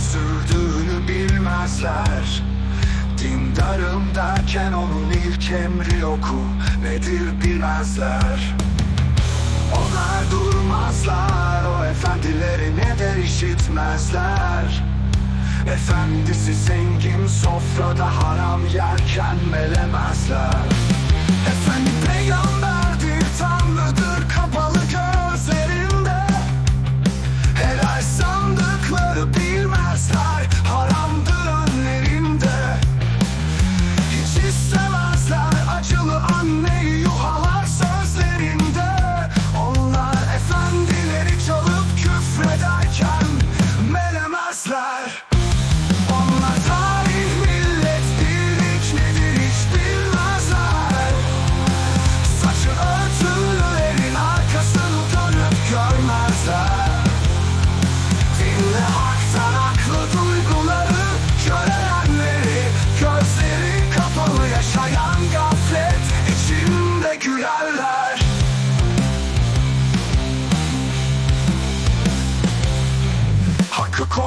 sürdüğünü bilmezler. Dindarım derken onun ilk emri oku Nedir bilmezler. Onlar durmazlar O efendileri ne der işitmezler? Efendisi zengin sofrada haram yerken melemezler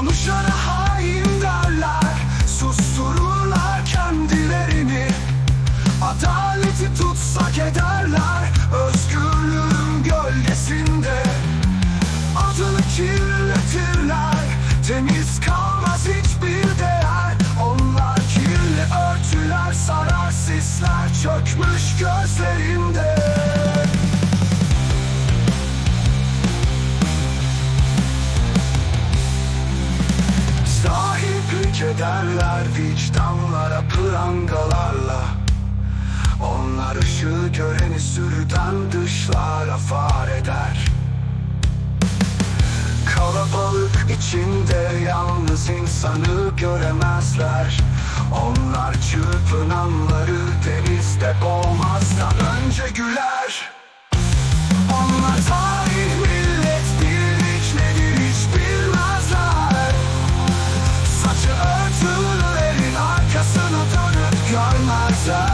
konuşana hain derler Sustururlar kendilerini. Adaleti tutsak ederler ederler vicdanlara prangalarla. Onlar ışığı göreni sürüden dışlara far eder. Kalabalık içinde yalnız insanı göremezler. Onlar çırpınanları denizde boğmazdan önce güler örtülülerin arkasını dönüp görmezler